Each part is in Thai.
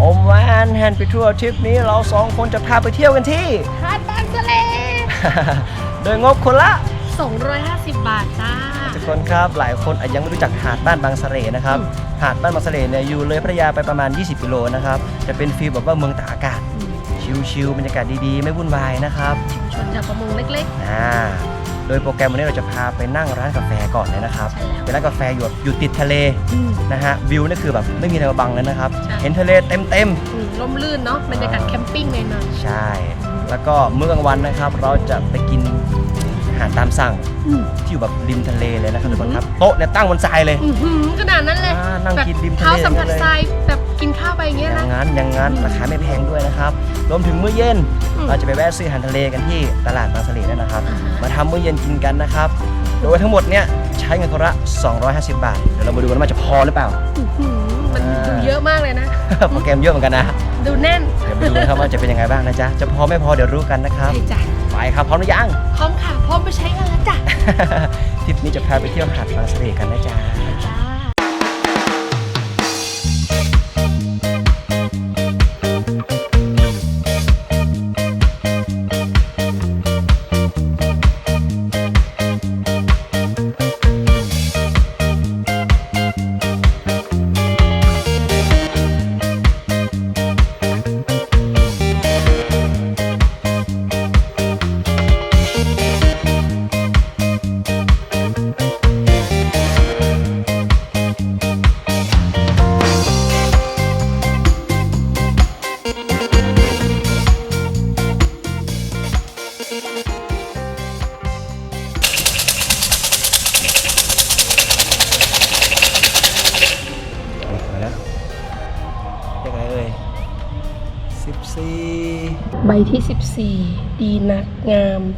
โอมแวนแฮนด์ไปทัวร์ทริปนี้เราสองคนจะพาไปเที่ยวกันที่ หาดบางสะเล โดยงบคนละ 250 บาทจ้า ทุกคนครับหลายคนอาจยังไม่รู้จักหาดบ้านบางสะเลนะครับหาดบ้านบางสะเลเนี่ยอยู่เลยพัทยาไปประมาณ 20กิโลนะครับจะเป็นฟีลแบบว่าเมืองตากอากาศ ชิลๆบรรยากาศดีๆ ไม่วุ่นวายนะครับ ชนจากประมงเล็กอ่า โดยโปรแกรมวันนี้เราจะพาไปนั่งร้านกาแฟก่อนเลยนะครับใช่แล้วเป็นร้านกาแฟอยู่แบบอยู่ติดทะเลๆอืมนะฮะวิวนี่คือแบบไม่มีอะไรมาบังเลยนะครับใช่เห็นทะเลเต็มอืมร่มรื่นเนาะบรรยากาศแคมปิ้งเลยนะๆใช่ แล้วก็มื้อกลางวันนะครับ เราจะไปกินอา หารตามสั่ง อืม ที่อยู่แบบริมทะเลเลยนะครับอืทุอกฮึคนครับโต๊ะเนี่ยตั้งบนทรายเลย อื้อหือขนาดนั้นเลยอ่านั่งแบบกินริมทะเล เท้าสัมผัสเลยทรายแบบกินข้าวไปอย่างอเงี้ยย่านะงนั้นอย่างนั้นอืมราคาไม่แพงด้วยนะครับรวมถึงมื้อเย็นอืมเราจะไปแวะซื้ออาหารทะเลกันที่ตลาดบางสะเลนั่นนะครับ อ่าฮะ มาทำมื้อเย็นกินกันนะครับ โดยทั้งหมดเนี่ยใช้เงินคนละ 250 บาท เดี๋ยวเรามาดูกันว่ามันจะพอหรือเปล่า อื้อหือมันอ่าดูเยอะมากเลยนะ โปรแกรมเยอะเหมือนกันนะ ดูแน่นเดี๋ยวไปดูนะครับว่าจะเป็นยังไงบ้างนะจ๊ะ จะพอไม่พอเดี๋ยวรู้กันนะครับ ใช่จ้ะไปครับพร้อมหรือยัง พร้อมค่ะพร้อมไปใช้งานแล้วจ้ะ ทริปนี้จะพาไปเที่ยวหาดบางสะเลกันนะจ๊ะ จ้ามา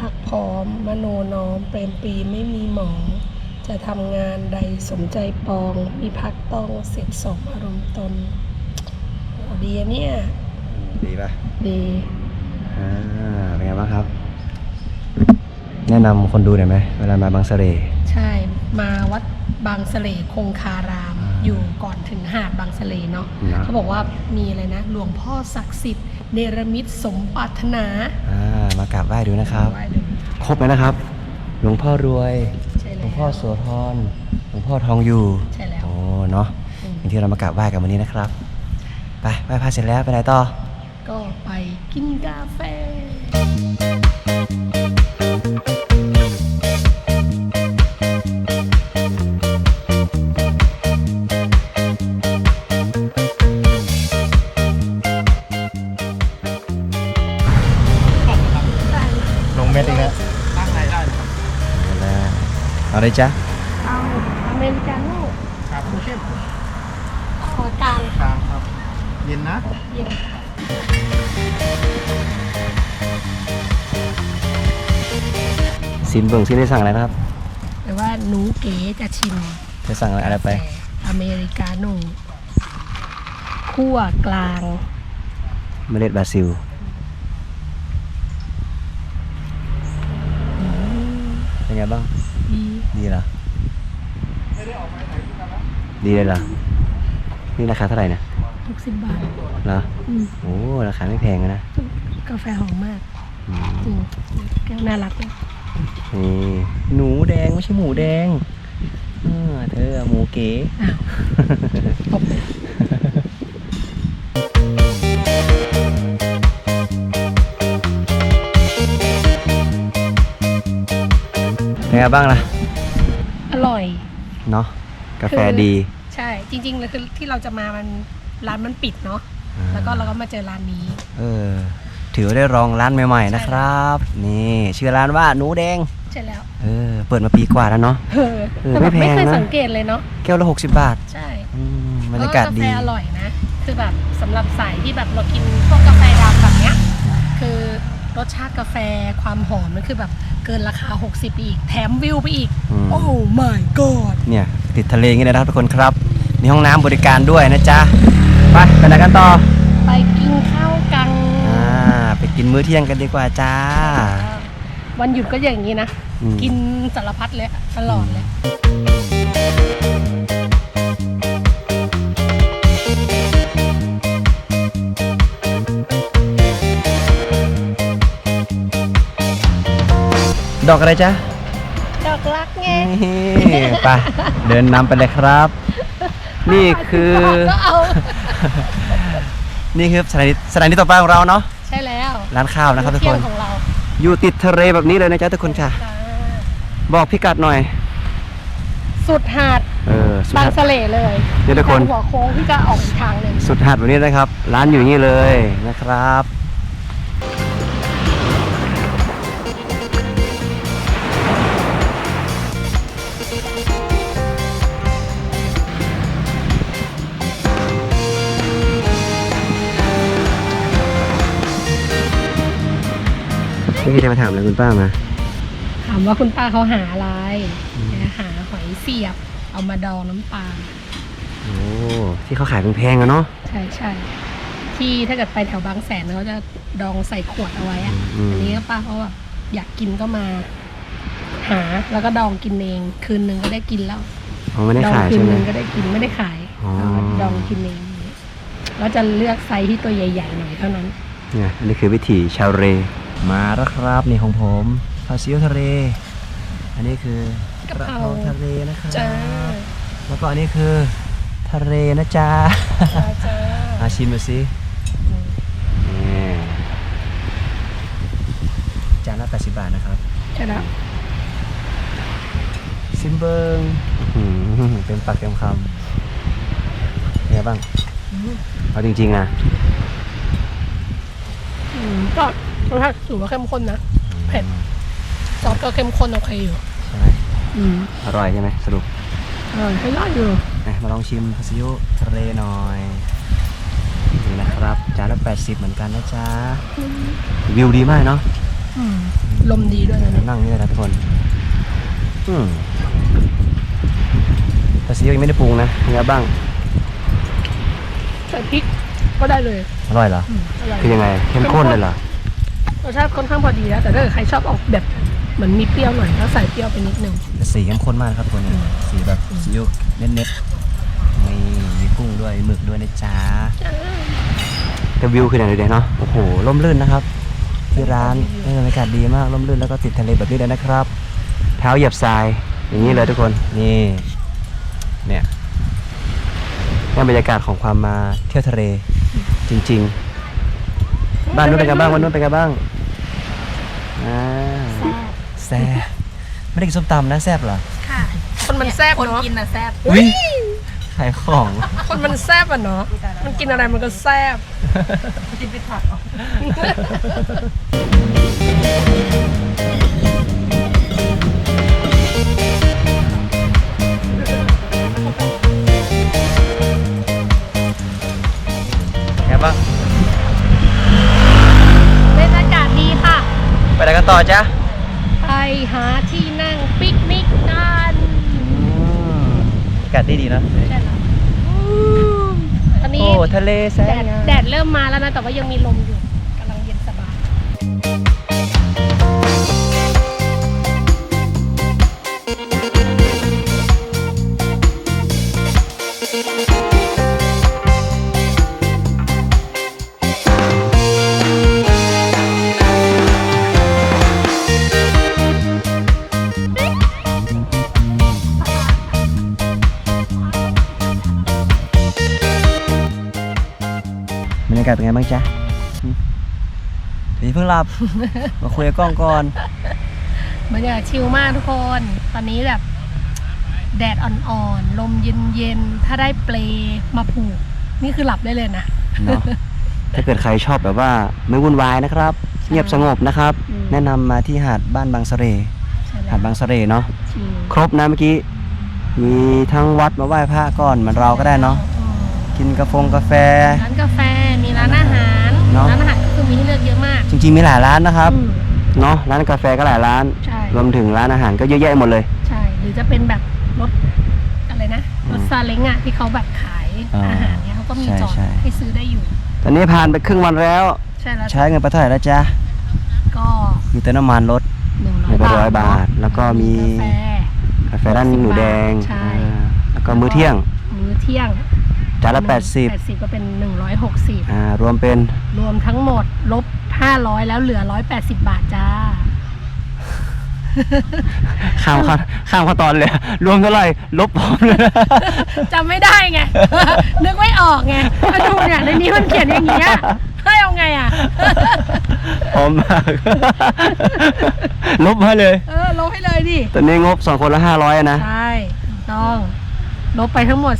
พักพร้อม มโนน้อม เปรมปรีไม่มีหมอง จะทำงานใดสมใจปอง มีพักต้องเสร็จสมอารมณ์ตนเอาดีอะเนี่ย ดีป่ะ ดีอ่าเป็นไงบ้างครับ แนะนำคนดูหน่อยไหมเวลามาบางสะเลใช่ มาวัดบางสะเลคงคารามอ่าอยู่ก่อนถึงหาดบางสะเลเนาะนะเขาบอกว่ามีอะไรนะ หลวงพ่อศักดิ์สิทธิ์ เนรมิตสมปรารถนา อ่ามากราบไหว้ดูนะครับ ไหว้ดู ครบแล้วนะครับ หลวงพ่อรวย ใช่หลแล้ววงพ่อโสธรหลวงพ่อทองอยู่ใช่แล้วโอ้เนาะอืม อย่างที่เรามากราบไหว้กันวันนี้นะครับ ไปไหว้พระเสร็จแล้วไปไหนต่อ ก็ไปกินกาแฟ เอาเลยจ้ะเอาอเมริกาโน่ครับเข้มขอกลางกลางครับ เย็นนะเย็นสินเบิ่งสิได้สั่งอะไรนะครับแต่ว่าหนูเก๋จะชิมจะสั่งอะไรไปกาแฟอเมริกาโน่คั่วกลางเมล็ดบราซิลเป็นไงบ้าง ดีดีเหรอดีเลยเหรอนี่ราคาเท่าไหร่เนี่ย60บาทเหรออืมโอ้ราคาไม่แพงนะกาแฟหอมมากอืมอืมแก้วน่ารักเลยนี่หนูแดงไม่ใช่หมูแดงเออเธอหมูเก๋ อ้าวตบเลยเป็นไงบ้างล่ะอร่อยเนาะ กาแฟคือ ดีใช่ จริงๆเลยคือที่เราจะมามันร้านมันปิดเนาะอ่าแล้วก็เราก็มาเจอร้านนี้ เออ ถือว่าได้ลองร้านใหม่ ๆ นะครับ นี่ชื่อร้านว่าหนูแดง ใช่แล้วเออ เปิดมาปีกว่าแล้วเนาะ เออเออแต่แบบไม่ไม่แพงเคยนะสังเกตเลยเนาะแก้วละ 60 บาท ใช่อืมบรรยากาศดี แล้วกาแฟอร่อยนะ คือแบบสำหรับสายที่แบบเรากินพวกกาแฟดำแบบเนี้ยคือรสชาติกาแฟความหอมมันคือแบบ เกินราคา 60ไปอีก แถมวิวไปอีก อืม โอ้ my god เนี่ยติดทะเลอย่างนี้เลยนะครับทุกคนครับ มีห้องน้ำบริการด้วยนะจ๊ะ ไปไปไหนกันต่อ ไปกินข้าวกังอ่า ไปกินมื้อเที่ยงกันดีกว่าจ้า วันหยุดก็อย่างนี้นะ อืม กินสารพัดเลยอะตลอดเลยบ ดอกอะไรจ๊ะ ดอกรักไงนี่ไปเดินนำไปเลยครับ นี่คือ ก็เอา นี่คือสถานีสถานีต่อไปของเราเนาะ ใช่แล้วร้านข้าวนะครับทุกเที่คยงนของเราอยู่ติดทะเลแบบนี้เลยนะจ๊ะทุกคนค่ะ จ้าบอกพิกัดหน่อย สุดหาดเออ สุดบางหาดสะเลเลยเดี๋ยวทุกคนทางหัวโค้งที่จะออกอีกทางหนึ่งสุดหาดแบบนี้นะครับ ร้านอยู่อย่างนี้เลยนะครับ พี่จะมาถามอะไรคุณป้ามา ถามว่าคุณป้าเขาหาอะไรแกหาหอยเสียบ เอามาดองน้ำปลาโอ้ที่เขาขายแพงๆอะเนาะใช่ใช่ที่ถ้าเกิดไปแถวบางแสนเขาจะดองใส่ขวดเอาไว้อะอืมอันนี้ก็ป้าเขาแบบอยากกินก็มา หาแล้วก็ดองกินเอง คืนหนึ่งก็ได้กินแล้วเขาไม่ได้ดองขายคืนใช่ไหหมนึ่งก็ได้กินไม่ได้ขายอ๋อเอามาดองกินเองอย่างนี้แล้วจะเลือกไซส์ที่ตัวใหญ่ๆหน่อยเท่านั้นเนี่ยอันนี้คือวิถีชาวเร มาแล้วครับนี่ของผมพาซิลทะเล อันนี้คือกะเพราทะเลนะครับจ้าแล้วก็อันนี้คือทะเลนะจ๊ะจ้าจ้ามาชิมดูสินี่จานละ80บาทนะครับใช่แล้วซิมเบิงอื้อหือเต็มปากเต็มคำเป็นไงบ้างเอาจริงๆอะอืมก็ รสชาติถือว่าเข้มข้นนะเผ็ดซอสก็เข้มข้นโอเคอยู่ใช่ไหมอืมอร่อยใช่ไหมสรุปอร่อยใช้ได้อยู่นะมาลองชิมพาซิโยทะเลหน่อยนี่นะครับจานละ80เหมือนกันนะจ๊ะวิวดีมากเนาะอืมลมดีด้วยนะเนี่ยนั่งนี่เลยนะทุกคน อืมพาซิโยยังไม่ได้ปรุงนะเป็นไงบ้างใส่พริกก็ได้เลย อร่อยเหรออืมอร่อย คือยังไงเข้มข้นเลยเหรอ รสชาติค่อนข้างพอดีแล้วแต่ถ้าเกิดใครชอบออกแบบเหมือนมีเปรี้ยวหน่อยก็ใส่เปรี้ยวไปนิดนึง แต่สีเข้มข้นมากนะครับทุกคนเนี่ยสีแบบซีอิ๊วเน็ตๆมีมีกุ้งด้วยหมึกด้วยนะจ๊ะแต่วิวคืออย่างไรเดียวเนาะโอ้โหร่มรื่นนะครับ ที่ร้านเออบรรยากาศดีมากร่มรื่นแล้วก็ติดทะเลแบบนี้เลยนะครับ เท้าเหยียบทรายอย่างนี้เลยทุกคนนี่เนี่ยนี่บรรยากาศของความมาเที่ยวทะเลจริง ๆ บ้านนู้นเป็นไงบ้างบ้านนู้นเป็นไงบ้างอ่า แซ่บไม่ได้กินส้มตำนะแซ่บเหรอค่ะคนมันแซ่บคนเนาะกินนะแซ่บอุ้ยขายของ คนมันแซ่บอะเนาะมันกินอะไรมันก็แซ่บกินไปผักไงบ้างบรรยากาศดีค่ะ ไปไหนกันต่อจ๊ะไป หาที่นั่งปิกนิกกันอากาศดีดีนะใช่แล้วตอนนี้โอ้ทะเลแสแดนดงามแดดเริ่มมาแล้วนะแต่ว่ายังมีลมอยู่ กาศเป็นไงบ้างจ๊ะหึเดี๋ยวเพิ่งหลับ มาคุยกับกล้องก่อนบรรยากาศชิลมากทุกคน ตอนนี้แบบ แดดอ่อนๆ ลมเย็นๆ ถ้าได้เปลมาผูก นี่คือหลับได้เลยนะ เนาะถ้าเกิดใครชอบแบบว่าไม่วุ่นวายนะครับ เงียบสงบนะครับ อืม แนะนำมาที่หาดบ้านบางสะเรใช่แล้หาดวบางสะเรเนาะชิลครบนะเมื่อกี้ มีทั้งวัดมาไหว้พระก่อนเหมือนเราก็ได้เนาะอืมกินกาแฟกาแฟร้านกาแฟ เนอะร้านอาหารก็คือมีให้เลือกเยอะมากจริงๆมีหลายร้านนะครับอืม เนาะร้านกาแฟก็หลายร้าน ใช่ รวมถึงร้านอาหารก็เยอะแยะหมดเลย ใช่ หรือจะเป็นแบบรถอะไรนะ รถซาเล้งอะที่เขาแบบขายอ่าอาหารเนี่ยเขาก็มีใช่จอดใช่ ให้ซื้อได้อยู่ ตอนนี้ผ่านไปครึ่งวันแล้ว ใช่แล้วใช้เงินไปเท่าไหร่แล้วจ๊ะก็มีเติมน้ำมันรถหนึ่งหนึ่งร้อยบาทเนะแล้วก็มีกาแฟ กาแฟร้านหนูแดงใช่ อ่าแล้วก็มื้อเที่ยงมื้อเที่ยง จานละแปดสิบ80ก็เป็นหนึ่งร้อยหกสิบอ่ารวมเป็นรวมทั้งหมดลบห้าร้อยแล้วเหลือร้อยแปดสิบบาทจ้า ข้ามข้ามข้ามขั้นตอนเลยรวมเท่าไหร่ลบพร้อมเลย จำไม่ได้ไง นึกไม่ออกไงมาดูเนี่ยในนี้มันเขียนอย่างเงี้ยให้เอาไงอะ พร้อมมาก ลบมาเลย เออลบให้เลยดิตอนนี้งบสองคนละห้าร้อยนะ ใช่ ต้อง ลบไปทั้งหมด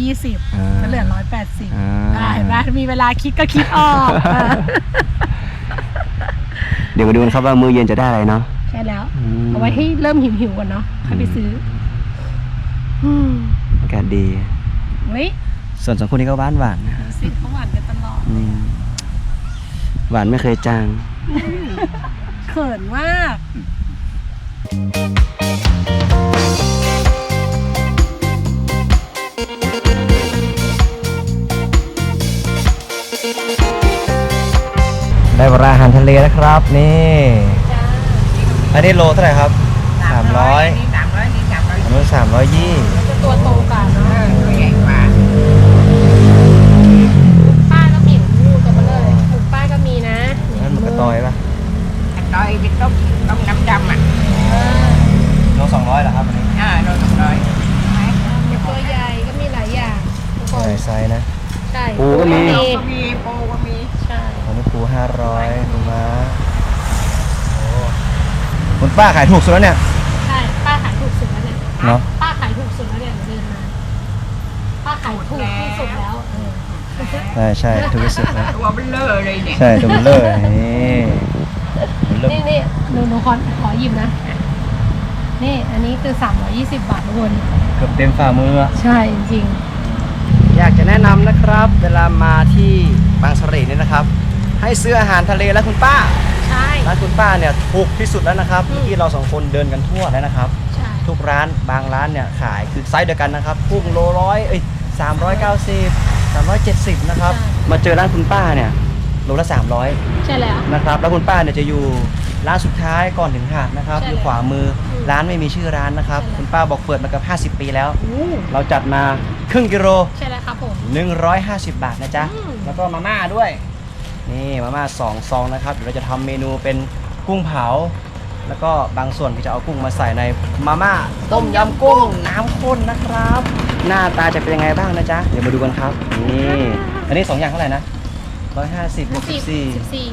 320อ่าก็เหลือ 180อ่าได้ไหมมีเวลาคิดก็คิดออกเออเดี๋ยวมาดูกันครับว่ามือเย็นจะได้อะไรเนาะใช่แล้วอืมเอาไว้ให้เริ่มหิวหิวๆก่อนเนาะค่อยไปซื้ออืมอากาศดีเฮ้ยส่วนสองคนนี้ก็หวานหวานๆนะดูสิเขาหวานกันตลอดอืมหวานไม่เคยจางเขินมากได้ เวลาอาหารทะเลนะครับนี่อันนี้โลเท่าไหร่ครับสามร้อยนี่สามร้อยนี่สามร้อยอันนู้นสามร้อยยี่จะตัวโตกว่าเนาะตัวใหญ่กว่าป้าก็มีของลูกตัวมาเลยของป้าก็มีนะนั่นมันกระตอยปะอันน้อยเป็นต้มต้มน้ำดำอะเออโลสองร้อยเหรอครับอันนี้อ่าโลสองร้อยตัวใหญ่ก็มีหลายอย่างทุกคนใหญ่ไซส์นะใช่ปูก็มี ก็มีโปก็มี ใช่ อันนี้ปูห้าร้อยดูมาโอ้คุณ ป้าขายถูกสุดแล้วเนี่ย ใช่ป้าขายถูกสุดแล้วเนี่ยเนอะ ป้าขายถูกสุดแล้วเนี่ยเดินมาป้าขายถูกที่สุดแล้วเออใช่ใช่ถูกที่สุดนะตัวเบลเลอร์เลยเนี่ย ใช่ตัวมันเลอร์นี่มันเลอนี่ร์นี่หนูหนูขอขอหยิบนะ นี่อันนี้คือ 320 บาททุกคนเกือบเต็มฝ่ามืออะใช่จริง อยากจะแนะนำนะครับ เวลามาที่บางเสร่เนี่ยนะครับ ให้ซื้ออาหารทะเลแล้วคุณป้าใช่ ร้านคุณป้าเนี่ยถูกที่สุดแล้วนะครับอืม เมื่อกี้เราสองคนเดินกันทั่วแล้วนะครับ ใช่ ทุกร้านบางร้านเนี่ยขายคือไซส์เดียวกันนะครับกุ้งโลร้อยเอ้ยสามร้อยเก้าสิบสามร้อยเจ็ดสิบนะครับมาเจอร้านคุณป้าเนี่ยโลละสามร้อย ใช่แล้ว นะครับแล้วคุณป้าเนี่ยจะอยู่ร้านสุดท้ายก่อนถึงหาดนะครับใช่อยู่ขวามืออืมร้านไม่มีชื่อร้านนะครับ ใช่แล้วคุณป้าบอกเปิดมาเกับ 50 ปีแล้ว อู้เราจัดมาครึ่งกิโล ใช่แล้วครับผม 150 บาทนะจ๊ะ อืม แล้วก็มาม่าด้วย นี่มาม่าสองซองนะครับเดี๋ยวเราจะทำเมนูเป็นกุ้งเผา แล้วก็บางส่วนก็จะเอากุ้งมาใส่ในมาม่าต้มยำกุ้งน้ำข้นนะครับ หน้าตาจะเป็นยังไงบ้างนะจ๊ะเดี๋ยวมาดูกันครับนี่อันนี้สองอย่างเท่าไหร่นะ150บวกสิบ14สิบสี่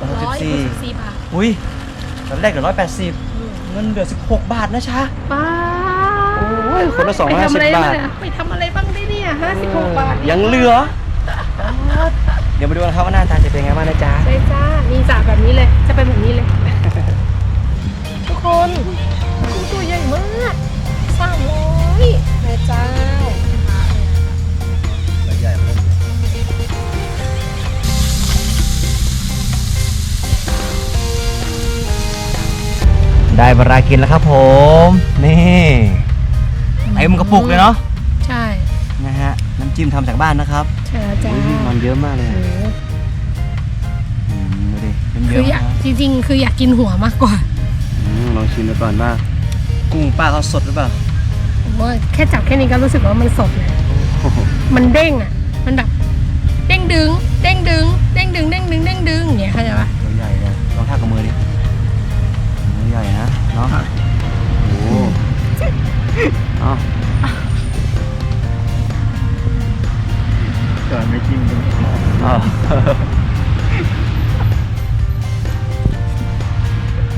ร้อยสิบสี่สิบสี่บาทอุ้ยตอนแรกเหลือ180อืมเงินเหลือ16บาทนะจ๊ะป้าโอ้ยคนละ250ไปทำอะไรบาทเนี่ยไปทำอะไรบ้างได้เนี่ยห้าสิบหกบาทยังเหลือเดี๋ยวมาดูกันครับว่าหน้าตาจะเป็นยังไงบ้างนะจ๊ะ ใช่จ้ามีจ่าแบบนี้เลย จะเป็นแบบนี้เลย ทุกคนกุ้งตัวใหญ่มากสามร้อยแม่เจ้าใหญ่มากได้เวลากินแล้วครับผม นี่เต็มกระปุกเลยเนาะ ใช่ นะฮะ น้ำจิ้มทำจากบ้านนะครับใช่แล้วจ้าอุ๊ยมันเยอะมากเลย คืออะอยากมากจริง ๆ คืออยากกินหัวมากกว่าอืมลองชิมดูก่อนว่า กุ้งป้าเขาสดหรือเปล่าผมว่าแค่จับแค่นี้ก็รู้สึกว่ามันสดเลยโอ้โหมันเด้งอะ มันแบบเด้งดึง เด้งดึง เด้งดึง เด้งดึง เด้งดึงอย่างเงี้ยเข้าใจปะตัวใหญ่เลยลองทากับมือดิตัวใหญ่นะเนาะโอ้โหเอาเกิดไม่กินเลยเอา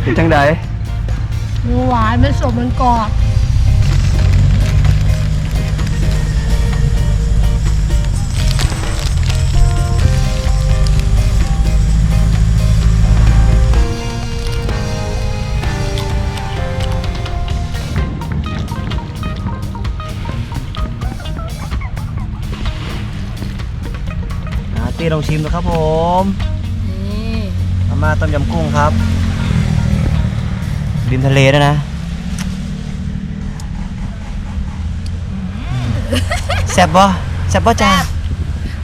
เป็นจังใดมันหวานมันสดมันกรอบอ่าตีลองชิมดูครับผมนี่มาม่าต้มยำกุ้งครับ ริมทะเลด้วยนะแซ่บบ่แซ่บบ่จ้า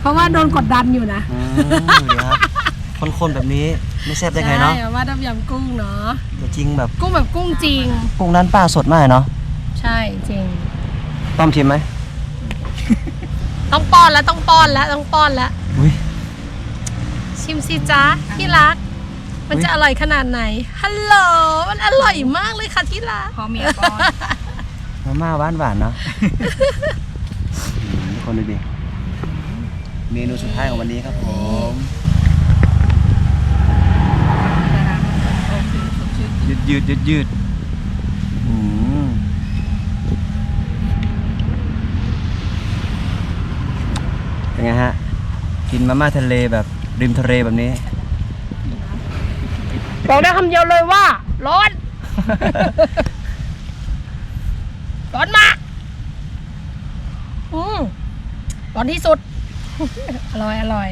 เพราะว่าโดนกดดันอยู่นะอืมเดี๋ยวครับคนๆแบบนี้ไม่แซ่บได้ไงเนาะใช่ว่าต้มยำกุ้งเนาะแต่จริงแบบกุ้งแบบกุ้งจริง กุ้งนั้นป้าสดมากเนาะใช่จริง ต้อมชิมไหมต้องป้อนแล้วต้องป้อนแล้วต้องป้อนแล้ว อุ้ยชิมสิจ้าที่รัก มันจะอร่อยขนาดไหน ฮัลโหล มันอร่อยมากเลยค่ะที่รักพอเมียปอนมาม่าหวานหวานๆเนาะ อืมทุกคนดูดิ เมนูสุดท้ายของวันนี้ครับผม โอเคสดชื่นยืดยืดยืดยืดอืมเป็นไงฮะ กินมาม่าทะเลแบบริมทะเลแบบนี้ บอกได้คำเดียวเลยว่า ร้อน ร้อนมาก อืมร้อนที่สุด อร่อย อร่อย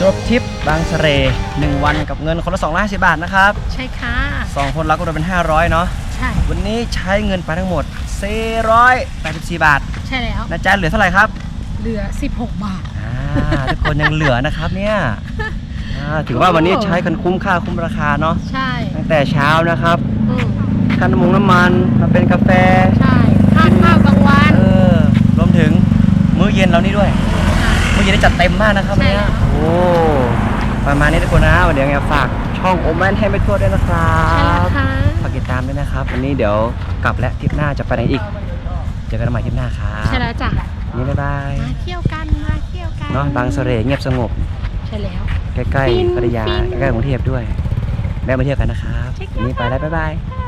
จบทริปบางสะเรหนึ่งวันกับเงินคนละ250บาทนะครับใช่ค่ะสองคนรักก็โดนเป็น 500 เนาะใช่ วันนี้ใช้เงินไปทั้งหมด 484 บาท ใช่แล้วนะจ๊ะเหลือเท่าไหร่ครับ เหลือ 16 บาท อ่าทุกคนยังเหลือนะครับเนี่ยอ่าถือว่าวันนี้ใช้กันคุ้มค่าคุ้มราคาเนาะใช่ตั้งแต่เช้านะครับอืมค่าน้ำมงน้ำมันมาเป็นกาแฟ ใช่ค่าข้าวกลางวัน เออรวมถึงมื้อเย็นเรานี่ด้วยมื้อเย็นนี่จัดเต็มมากนะครับใช่วันแล้วเนี้ยโอ้ประมาณนี้ทุกคนนะวันเดี๋ยวไงฝากช่องโอแมนให้ไปทั่วด้วยนะครัใช่แล้วบค่ะฝากติดตามด้วยนะครับ วันนี้เดี๋ยวกลับแล้วทริปหน้าจะไปไหนอีก เจอกันใหม่ทริปหน้าครับ ใช่แล้วจ้ะ นี่บ๊ายบาย มาเที่ยวกัน มาเที่ยวกันเนาะบางเสร่เงียบสงบ ใช่แล้ว ใกล้ฟินๆพัทยาฟิน ใกล้ๆกรุงเทพด้วยแวะมาเที่ยวกันนะครับใช่ค่ะวันนี้ไปแล้วบ๊ายบายบ๊าย